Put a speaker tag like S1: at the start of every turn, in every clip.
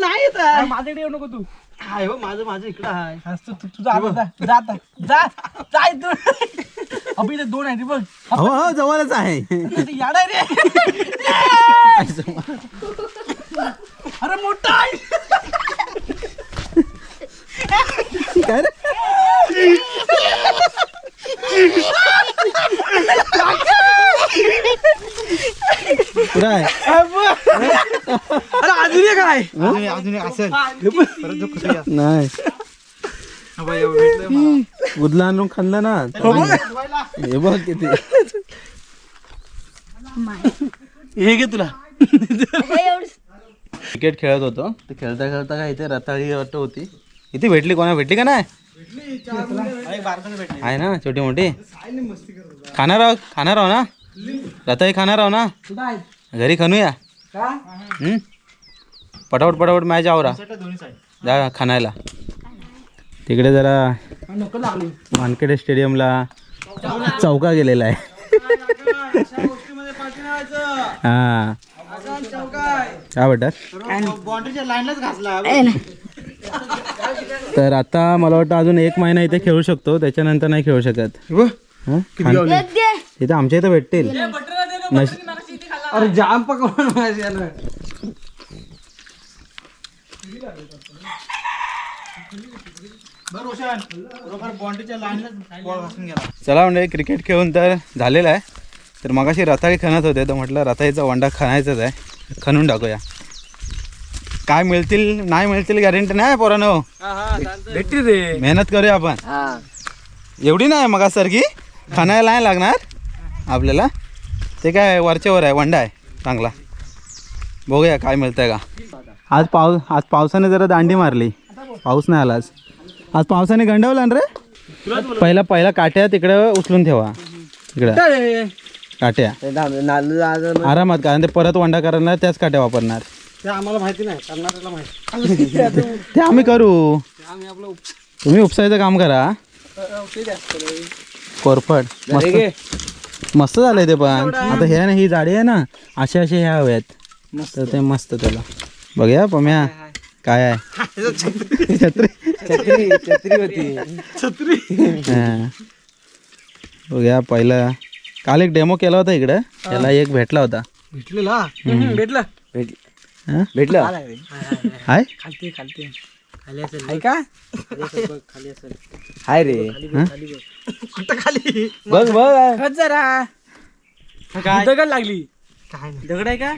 S1: नाही येत
S2: माझ्याकडे येऊ नको तू.
S1: हाय हो माझं माझं इकडं आहे
S2: तू तू- तुझा आता जा जा आता. जा जा इथून. अभि इथे दोन आहे रे बघ.
S3: हो हो जवळच आहे.
S2: इथे याड रे. अरे मोठा आहे.
S3: काय रे? पुरा आहे?
S2: अरे अजून एक आहे
S1: अजून अजून एक असेल. परत जो कुठे या.
S3: नाही.
S1: हा.
S3: उदला आणून खाल्लं ना. हे बघ किती.
S2: हे घे तुला.
S3: क्रिकेट खेळत होतो. तर खेळता खेळता काय इथे रताळी वाटत होती. इथे भेटली कोणा? भेटली का नाही? आहे ना छोटी मोठी. खाणार आहो खाणार आहो ना? रताळी खाणार आहो ना? घरी खणूया.
S2: का?
S3: हम्म? पटापट पटापट मॅच आवरा. जा खाणायला तिकडे जरा वानखेडे स्टेडियमला चौका गेलेला आहे. हा. काय वाटत?
S1: घासला.
S3: तर आता मला वाटतं अजून एक महिना इथे खेळू शकतो त्याच्यानंतर नाही खेळू शकत. हं? इथं आमच्या इथं भेटतील.
S2: अरे जाम पकवून माझ्या यानं.
S1: बरं रोशन बरोबर बाउंड्रीच्या लाईनलाच बॉल घासून गेला
S3: चला म्हणजे क्रिकेट खेळून तर झालेलं आहे. तर मगाशी रताळी खणत होते तर म्हटलं रताळीचा वंडा खणायचाच आहे. खणून टाकूया. काय मिळतील नाही मिळतील गॅरंटी नाही पोरानो?
S2: भेटली रे
S3: मेहनत करूया आपण. एवढी नाही मगासारखी खाणायला नाही लागणार आपल्याला. ते काय वरच्यावर आहे वंडा आहे चांगला. बघूया काय मिळतंय का. आज पाऊस आज पावसाने जरा दांडी मारली. पाऊस नाही आला आज. आज पावसाने गंडवला ना रे? पहिला पहिला काट्या तिकडे उचलून ठेवा. इकडं. काट्या. आरामात कारण ते परत वंडा करणार त्याच काट्या वापरणार.
S1: ते आम्हाला माहिती नाही करणाऱ्याला माहिती.
S3: ते आम्ही करू. तुम्ही उपसायचं काम करा. कोरफड. मस्त. मस्त झालंय ते पण. आता हे ना ही जाडी आहे ना असे असे ह्या हव्यात. तर ते मस्त त्याला. बघूया पम्या. काय आहे? छत्री.
S2: छत्री छत्री होती.
S3: हा. बघूया पहिलं. काल एक डेमो केला होता इकडं. त्याला एक भेटला होता.
S2: भेटलेला? भेटलं? भेटलं.
S3: हाय
S2: खालते खालते.
S4: हाय रे?
S2: कुठं खाली?
S4: बघ बघ.
S2: खत जरा.
S1: काय?
S2: दगड लागली.
S1: काय नाही.
S2: दगड आहे का?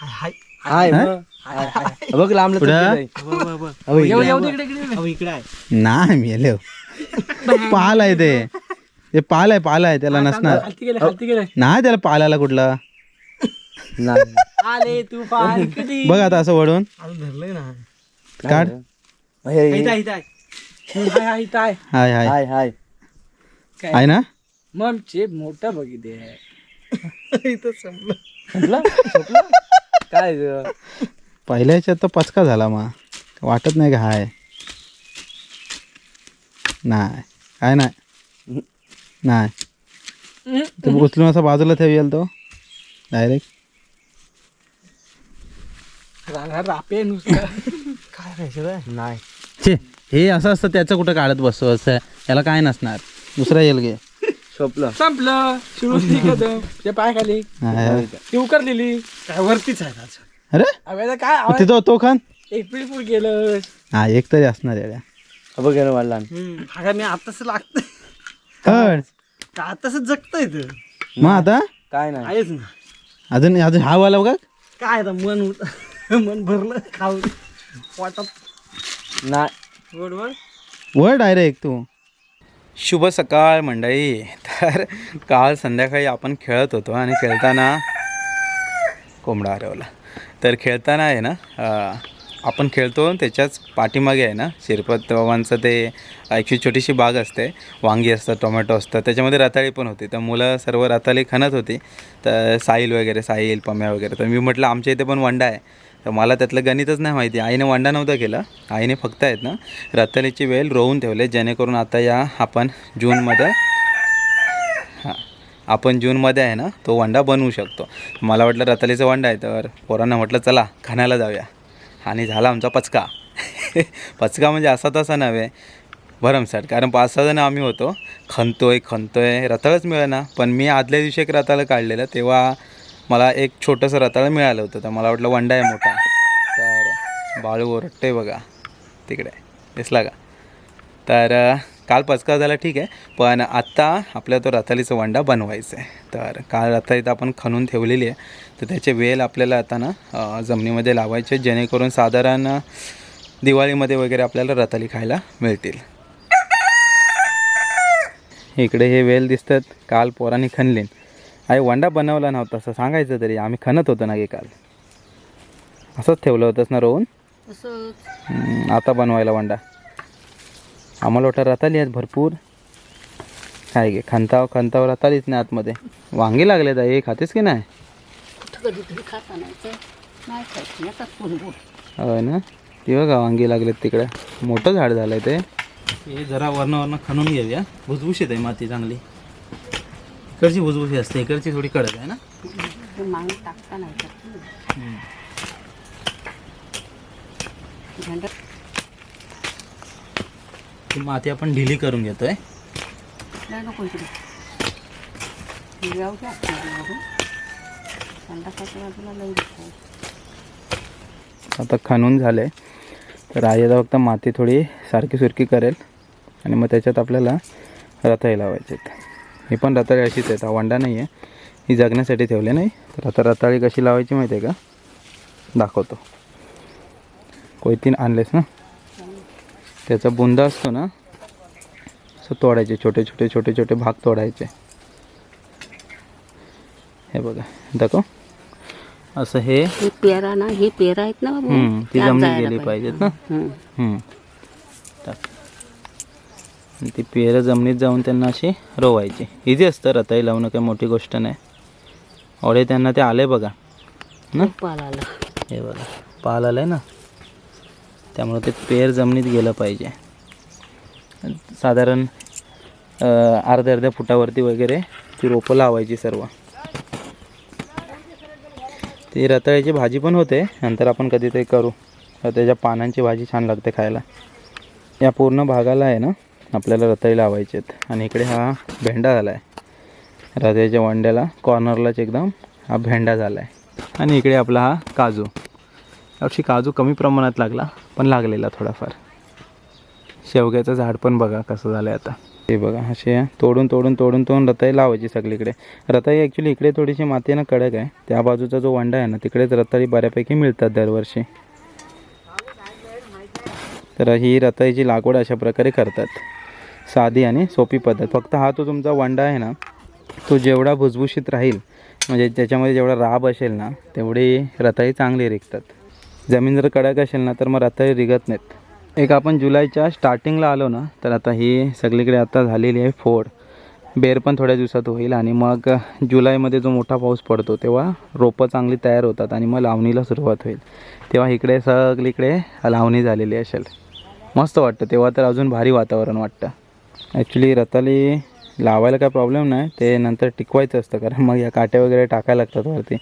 S1: हाय.
S4: हाय
S3: हा?
S4: मग. हाय, हाय. बघ लांबलं
S3: पुढं?
S4: अहो, इकडे.
S2: इकडे
S1: अहो, इकडे आहे.
S3: नाही मेले पाल आहे ते. ते पाल आहे पाल आहे त्याला नसणार.
S2: खालती गेले खालती गेले.
S3: नाही त्याला पालाला कुठला.
S4: नाही.
S2: आले तू कधी
S3: बघ आता असं वळून.
S1: अजून धरलंय ना.
S3: काढ.
S4: हे,
S1: आहे, इथं आहे.
S2: हाय हाय इथं आहे.
S3: हाय हाय.
S4: हाय हाय.
S2: काय?
S3: आहे ना?
S2: मग चे मोठं बघितले
S1: इथं संपलं.
S4: संपलं? संपलं? काय?
S3: पहिल्या ह्याच्यात तर पचका झाला मग वाटत नाही का हाय? नाही. काय नाही? नाही. ते उचलून असं बाजूला ठेवेल तो? डायरेक्ट
S2: रापे नुसतं.
S1: काय?
S4: नाही.
S3: छे हे असं असतं त्याचं कुठं काढत बसतो असं. याला काय नसणार. दुसरा येईल गे
S4: संपलं.
S2: संपलं. शिवून कदम ते पाय खाली. ती उकरलेली.
S1: काय वरतीच आहे आज
S3: अरे?
S2: अगं काय आवाज?
S3: तिथं तो खान
S2: एक पिढी पुढे गेलं.
S3: हा एक तरी असणार याड्या
S4: हा बघ यानं वाढला
S1: हा मी आताच लागतंय.
S3: कळ.
S1: का आताच जगतंय इथं
S3: मग आता?
S4: काय नाही.
S1: आहेच ना.
S3: अजून अजून हा वाला बघा.
S1: काय आता मन होत मन भरलं खाऊन वाटत
S4: नाही.
S1: बरोबर
S3: वर डायरेक्ट तू. शुभ सकाळ मंडळी. तर काल संध्याकाळी आपण खेळत होतो आणि खेळताना कोंबडा हरवला. तर खेळताना आहे ना आपण खेळतो त्याच्याच पाठीमागे आहे ना शिरपत बाबांचं ते एकशी छोटीशी बाग असते. वांगी असतात टोमॅटो असतात त्याच्यामध्ये रताळी पण होती. तर मुलं सर्व रताळी खणत होती. तर साईल वगैरे साईल पम्या वगैरे. तर मी म्हटलं आमच्या इथे पण वंडा आहे. तर मला त्यातलं गणितच नाही माहिती. आईने वंडा नव्हता केला. आईने फक्त आहेत ना रताळीची वेल रोवून ठेवले जेणेकरून आता या आपण जूनमध्ये हां आपण जूनमध्ये आहे ना तो वंडा बनवू शकतो. मला वाटलं रताळीचा वंडा आहे तर पोरांना म्हटलं चला खाण्याला जाऊया. आणि झाला आमचा पचका. पचका म्हणजे असा तसा नव्हे भरमसाठ. कारण पाच सहा जण आम्ही होतो. खणतोय खणतोय रताळच मिळेना. पण मी आदल्या दिवशी एक रताळं काढलेलं तेव्हा मला एक छोटंसं रताळं मिळालं होतं तर मला वाटलं वंडा आहे मोठा. तर बाळू ओरडते बघा. तिकडे दिसला का? तर काल पचका झाला ठीक आहे पण आत्ता आपल्या तो रताळीचा वंडा बनवायचा आहे तर काल रताळीत आपण खणून ठेवलेली आहे. तर त्याचे वेल आपल्याला आता ना जमिनीमध्ये लावायचे जेणेकरून साधारण दिवाळीमध्ये वगैरे आपल्याला रताळी खायला मिळतील. इकडे हे वेल दिसतात काल पोरांनी खणले आई वंडा बनवला नव्हता असं सांगायचं तरी. आम्ही खणत होतो ना की काल. असंच ठेवलं होतंस ना रोहन? हम्म, आता बनवायला वंडा. आम्हाला वाटतं रताली आहेत भरपूर. काय गे खंताव खंताव रतालीच नाही आतमध्ये. वांगी लागले ताई खातेस की नाही?
S5: कुठं कधीतरी खाता नाही तर नाही खायचं येतात पुरबूर
S3: होय ना? ती बघा वांगी लागलेत तिकडे. मोठं झाड झालंय ते. हे जरा वरनं वरनं खणून घेऊया. भुसभुशीत आहे माती चांगली. इकडची भुसभुशी असते इकडची थोडी कडक आहे ना?
S5: ते मागे टाकता नाही तर झेंडा
S3: ती माती आपण ढिली करून घेतोय.
S5: नाही नको इकडे. जाऊ द्या आतमध्येवरून. संडासाच्या बाजूला लई दिसतंय.
S3: आता खणून झाले तर आई आता फक्त माती थोडी सारखी सुरकी करेल. आणि मग त्याच्यात आपल्याला रताळी लावायचे आहेत ही पण रताळी अशीच आहेत. हा वंडा नाही आहे ही जगण्यासाठी ठेवले नाही. तर आता रताळी कशी लावायची माहिती आहे का? दाखवतो. कोयतीन आणलेस ना? त्याचा बुंदा असतो ना? असं तोडायचे. छोटे छोटे छोटे छोटे भाग तोडायचे. हे बघा. दाखव. असं हे
S5: पेरा ना हे पेरा आहेत ना
S3: ती
S5: जायला
S3: गेली
S5: पाहिजे.
S3: पाहिजेत ना. आणि ती पेरं जमिनीत जाऊन त्यांना अशी रोवायची. इझी असतं रताई लावणं काही मोठी गोष्ट नाही. ऑडे त्यांना ते आले बघा. ना
S5: खूप पाल आला.
S3: हे बघा पाल आलं आहे ना. त्यामुळे ते पेर जमिनीत गेलं पाहिजे. साधारण अर्ध्या अर्ध्या फुटावरती वगैरे ती रोपं लावायची सर्व. ती रताळ्याची भाजी पण होते. नंतर आपण कधीतरी करू. रताळ्याच्या पानांची भाजी छान लागते खायला. या पूर्ण भागाला आहे ना? आपल्याला रताळी लावायचे आहेत. आणि इकडे हा भेंडा झाला आहे रताईच्या वंड्याला कॉर्नरलाच एकदम हा भेंडा झाला आहे आणि इकडे आपला हा काजू. यावर्षी काजू कमी प्रमाणात लागला पण लागलेला थोडाफार. शेवग्याचं झाड पण बघा कसं झालं आहे आता. ते बघा असे तोडून तोडून तोडून तोडून रताई लावायची सगळीकडे. रताई ॲक्च्युली इकडे थोडीशी माती आहे ना कडक आहे. त्या बाजूचा जो वांडा आहे ना तिकडेच रताळी बऱ्यापैकी मिळतात दरवर्षी. तर ही रताईची लागवड अशा प्रकारे करतात. साधी आणि सोपी पद्धत. फक्त हा तो तुमचा वंडा आहे ना तो जेवढा भुसभुशीत राहील म्हणजे त्याच्यामध्ये जेवढा राब असेल ना तेवढी रताळी चांगली रिगतात. जमीन जर कडक असेल ना तर मग रताळी रिगत नाहीत. एक आपण जुलैच्या स्टार्टिंगला आलो ना तर आता ही सगळीकडे आता झालेली आहे फोड. बेर पण थोड्या दिवसात होईल आणि मग जुलैमध्ये जो मोठा पाऊस पडतो तेव्हा रोपं चांगली तयार होतात आणि मग लावणीला सुरुवात होईल. तेव्हा इकडे सगळीकडे लावणी झालेली असेल. मस्त वाटतं तेव्हा तर अजून भारी वातावरण वाटतं. ॲक्च्युली रताली लावायला काय प्रॉब्लेम नाही. ते नंतर टिकवायचं असतं. कारण मग या काट्या वगैरे टाकायला लागतात वरती.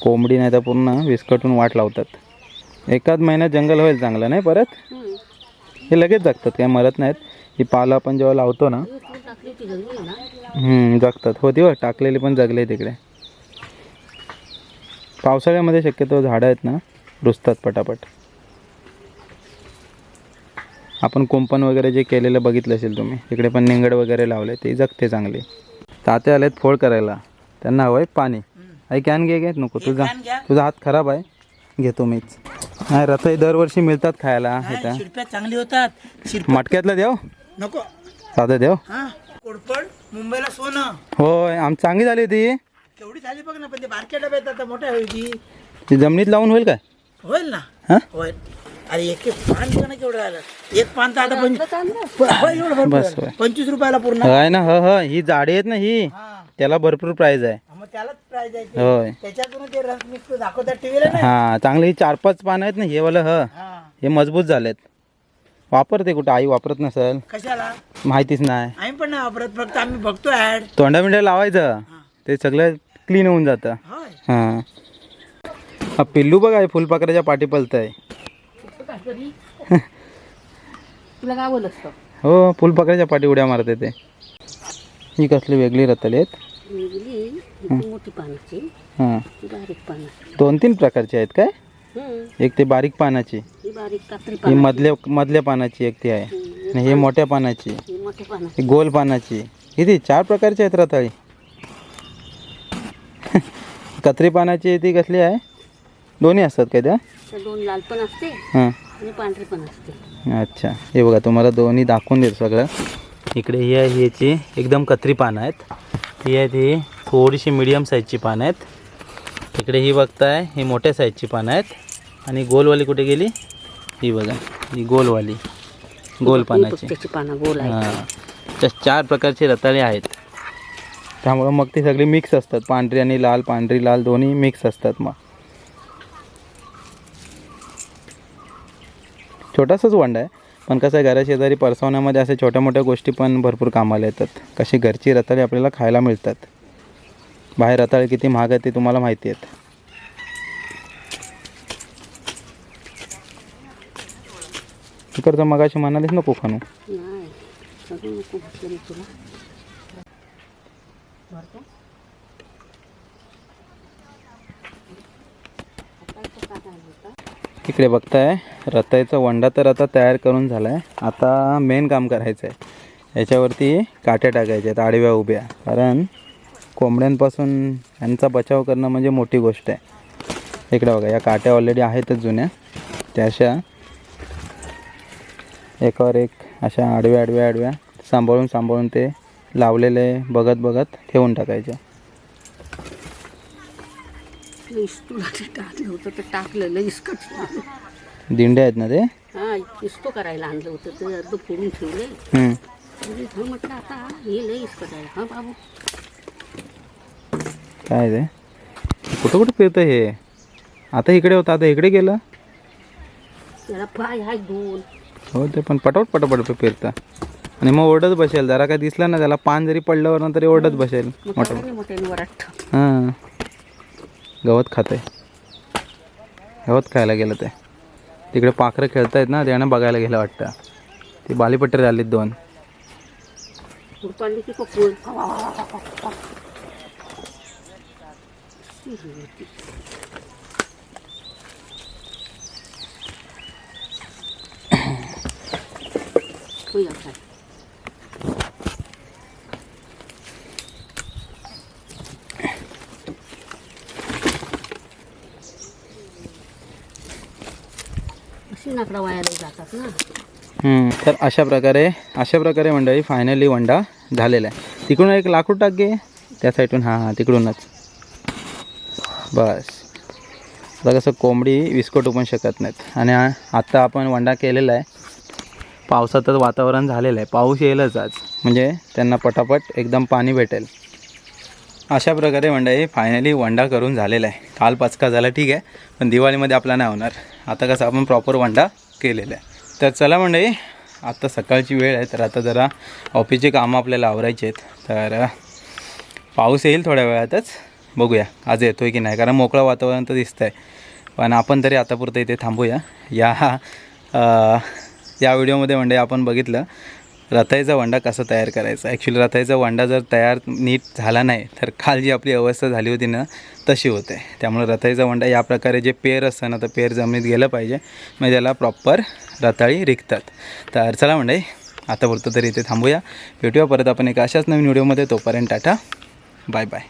S3: कोंबडी नाही तर पूर्ण विस्कटून वाट लावतात. एकाच महिन्यात जंगल होईल चांगलं नाही परत? हे लगेच जगतात काय मरत नाहीत. ही पालं आपण जेव्हा लावतो ना जगतात. होती हो टाकलेली पण जगले तिकडे. पावसाळ्यामध्ये शक्यतो झाडं आहेत ना रुजतात पटापट. आपण कुंपण वगैरे जे केलेलं बघितलं असेल तुम्ही तिकडे पण निंगड वगैरे लावले ते जगते चांगले. ताते आलेत फोड करायला. त्यांना हवं आहे पाणी. आई कॅन घे घे नको. तुझा तुझा हात खराब आहे. घेतो मीच नाही रथही दरवर्षी मिळतात खायला.
S2: चांगली होतात.
S3: मटक्यातलं देव?
S2: नको.
S3: साधं देव?
S2: कोडपड मुंबईला सोनं.
S3: होय आम चांगली झाली होती.
S2: केवढी झाली बघ ना पण ते बारक्या डब्यात आता मोठ्या होईल
S3: ती जमिनीत लावून होईल काय?
S2: होईल ना.
S3: हा?
S2: होईल. अरे एक एक पान बघ ना केवढं झालं एक पान तर आता पंच-
S5: चांगलं
S2: प- होय, एवढं भरपूर
S3: बस,
S2: झालं.
S3: होय.
S2: पंचवीस रुपयाला पूर्ण.
S3: काय ना ह ह. ही जाडी आहेत ना ही.
S2: हा.
S3: त्याला भरपूर प्राइस आहे.
S2: मग त्यालाच प्राइज आहे ते.
S3: होय.
S2: त्याच्यातून ते रस मिक्स दाखवतात टीव्हीला ना
S3: हा चांगली ही चार पाच पानं आहेत ना हे वालं ह.
S2: हा.
S3: हे मजबूत झालेत. वापरते कुठं? आई वापरत नसेल.
S2: कशाला?
S3: माहितीच नाही.
S2: आम्ही पण नाही वापरत फक्त आम्ही बघतो ऍड
S3: तोंडा बिंडा लावायचं. ते सगळं क्लीन होऊन जातं.
S2: होय.
S3: हां. हा पिल्लू बघा हे फुलपाखराच्या पाठी पलत आहे
S5: तुला काय बोल असतं?
S3: हो फुलपाखराच्या पाठी उड्या मारते ते. ही कसली वेगळी रताळी आहेत?
S5: वेगळी मोठी पानाची.
S3: हां.
S5: बारीक
S3: दोन तीन प्रकारचे आहेत काय?
S5: हम्म,
S3: एक ते बारीक पानाची.
S5: ही बारीक कात्री
S3: ही
S5: पानाची.
S3: मधल्या मधल्या पानाची एक ती आहे. आणि हे मोठ्या पानाची.
S5: ही मोठी
S3: ही गोल पानाची. किती? चार प्रकारची आहेत रताळी. कत्री पानाची ती कसली आहे? दोन्ही असतात काय त्या?
S5: दोन लाल पण असते
S3: हां.
S5: आणि पांढरी पण असते.
S3: अच्छा. हे बघा तुम्हाला दोन्ही दाखवून देतो सगळं. इकडे ही आहे ही याची एकदम कत्री पानं आहेत. ही आहे ती थोडीशी मिडियम साईजची पानं आहेत. इकडे ही बघताय ही मोठ्या साईजची पानं आहेत. आणि गोलवाली कुठे गेली? ही बघा ही गोलवाली. गोल पानाची.
S5: त्याची पानं गोल आहे
S3: हां. त्या चार प्रकारचे रताळे आहेत. त्यामुळं मग ती सगळी मिक्स असतात. पांढरी आणि लाल पांढरी लाल दोन्ही मिक्स असतात मग. छोटासाच वंडा आहे. पण कसं आहे घराशेजारी परसवण्यामध्ये अशा छोट्या मोठ्या गोष्टी पण भरपूर कामाला येतात. कशी घरची रताळी आपल्याला खायला मिळतात. बाहेर रताळे किती महाग आहेत ते तुम्हाला माहिती आहेत. तिकडचं मगाशी म्हणालीस नको खाणू
S5: नाही सगळं नको म्हटलं मी तुला बरं का? आता इथं काय झालं होतं?
S3: इकडे बघताय. रताईचा वंडा तर आता तयार करून झाला आहे आता मेन काम करायचं आहे याच्यावरती काट्या टाकायच्या आहेत आडव्या उभ्या. कारण कोंबड्यांपासून यांचा बचाव करणं म्हणजे मोठी गोष्ट आहे. इकडे बघा या काट्या ऑलरेडी आहेतच जुन्या. त्या अशा एकावर एक अशा आडव्या आडव्या आडव्या सांभाळून सांभाळून ते लावलेले बघत बघत ठेवून टाकायचे.
S5: इस्तूला ते टाकलं होतं तर टाकलेलं इस्कट
S3: दिंडे आहेत ना ते?
S5: हा करायला आणलं होतं ते अर्ध फोडून ठेवले.
S3: हम्म.
S5: म्हणजे म्हटलं आता हे हा बाबू.
S3: काय ते कुठं कुठं फिरतं हे? आता इकडे होतं आता इकडे गेलं?
S5: त्याला पाय आहे दोन.
S3: हो ते पण पटापट पटापट फिरतं. आणि मग ओरडत बसेल जरा काय दिसलं ना त्याला पान जरी पडल्यावर ना तरी ओरडत बसेल. मोठं.
S5: मोठ्याने मोठ्याने वराठ
S3: हां. गवत खात आहे गवत खायला गेलं ते. तिकडे पाखरं खेळत आहेत ना त्यानं बघायला गेलं वाटतं. ती बालीपट्टे झालीत दोन.
S5: खुरपांडी वायाला जातात ना.
S3: तर अशा प्रकारे अशा प्रकारे मंडळी फायनली वंडा झालेला आहे. तिकडून एक लाकूड टाक घे त्या साईडून हां हां तिकडूनच. बस. आता कसं कोंबडी विस्कटू पण शकत नाहीत. आणि आत्ता आपण वंडा केलेला आहे. पावसाचं वातावरण झालेलं आहे. पाऊस येईलच आज. म्हणजे त्यांना पटापट एकदम पाणी भेटेल. अशा प्रकारे मंडळी फायनली वंडा करून झालेला आहे. काल पचका झाला ठीक आहे. पण दिवाळीमध्ये आपला नाही होणार. आता कसं आपण प्रॉपर वंडा केलेला आहे. तर चला मंडळी आता सकाळची वेळ आहे तर आता जरा ऑफिसचे कामं आपल्याला आवरायचे आहेत. तर पाऊस येईल थोड्या वेळातच बघूया. आज येतो आहे की नाही? कारण मोकळं वातावरण तर दिसतं आहे पण आपण तरी आतापुरतं इथे थांबूया. या या व्हिडिओमध्ये म्हणजे आपण बघितलं रताईचा वंडा कसा तयार करायचा? ॲक्च्युली रताईचा वंडा जर तयार नीट झाला नाही तर काल जी आपली अवस्था झाली होती ना तशी होते. त्यामुळे रताईचा वंडा या प्रकारे जे पेर असतं ना तर पेर जमिनीत गेलं पाहिजे. म्हणजे त्याला प्रॉपर रताळी रिकतात. तर चला मंडळी आता बोलतो तरी इथे थांबूया. भेटूया परत आपण एका अशाच नवीन व्हिडिओमध्ये. तोपर्यंत टाटा. Bye bye